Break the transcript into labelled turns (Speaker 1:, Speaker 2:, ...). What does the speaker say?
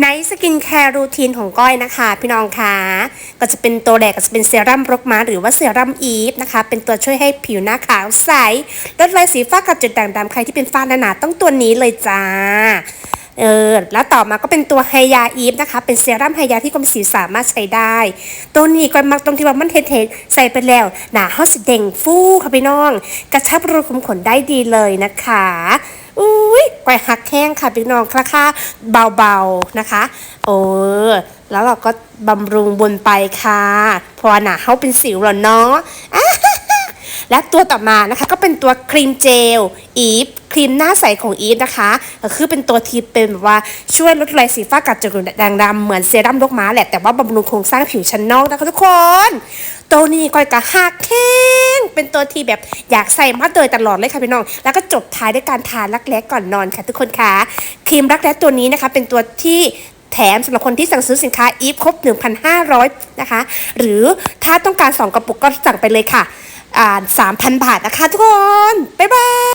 Speaker 1: ในสกินแคร์รูทีนของก้อยนะคะ พี่น้องคะก็จะเป็นตัวแรกก็จะเป็นเซรั่มรกม้าหรือว่าเซรั่มอีฟนะคะ เป็นตัวช่วยให้ผิวหน้าขาวใสลดรอยสีฝ้ากับจุดด่างดำใครที่เป็นฝ้าหนาๆต้องตัวนี้เลยจ้า เออแล้วต่อมาก็เป็นตัวไฮยาอีฟนะคะ เป็นเซรั่มไฮยาที่กรมสิวสามารถใช้ได้ ตัวนี้ก็มักตรงที่ว่ามันเทๆใส่ไปแล้วหนาเฮาสิเด้งฟูค่ะพี่น้อง กระชับรูขุมขนได้ดีเลยนะคะอุ้ยกวยหักแห้งค่ะพี่น้องราคาเบาๆนะคะโอ้แล้วเราก็บำรุงบนไปค่ะเพราะหนาเขาเป็นสิวแล้วเนาะและตัวต่อมานะคะก็เป็นตัวครีมเจลอีฟ ครีมหน้าใสของอีฟนะคะก็คือเป็นตัวที่เป็นแบบว่าช่วยลดรอยสีฟ้ากัดจุดด่างดำเหมือนเซรั่มลูกม้าแหละแต่ว่าบำรุงโครงสร้างผิวชั้นนอกนะคะทุกคน ตัวนี้ก้อยกะหักแข้งเป็นตัวที่แบบอยากใส่มาโดยตลอดเลยค่ะพี่น้อง แล้วก็จบท้ายด้วยการทารักแร้ก่อนนอนค่ะทุกคนค่ะครีมรักแร้ตัวนี้นะคะ เป็นตัวที่แถมสำหรับคนที่สั่งซื้อสินค้าอีฟครบ 1,500 นะคะ หรือถ้าต้องการ 2 กระปุกก็สั่งไปเลยค่ะ อ่า3,000 บาทนะคะทุกคน บ๊ายบาย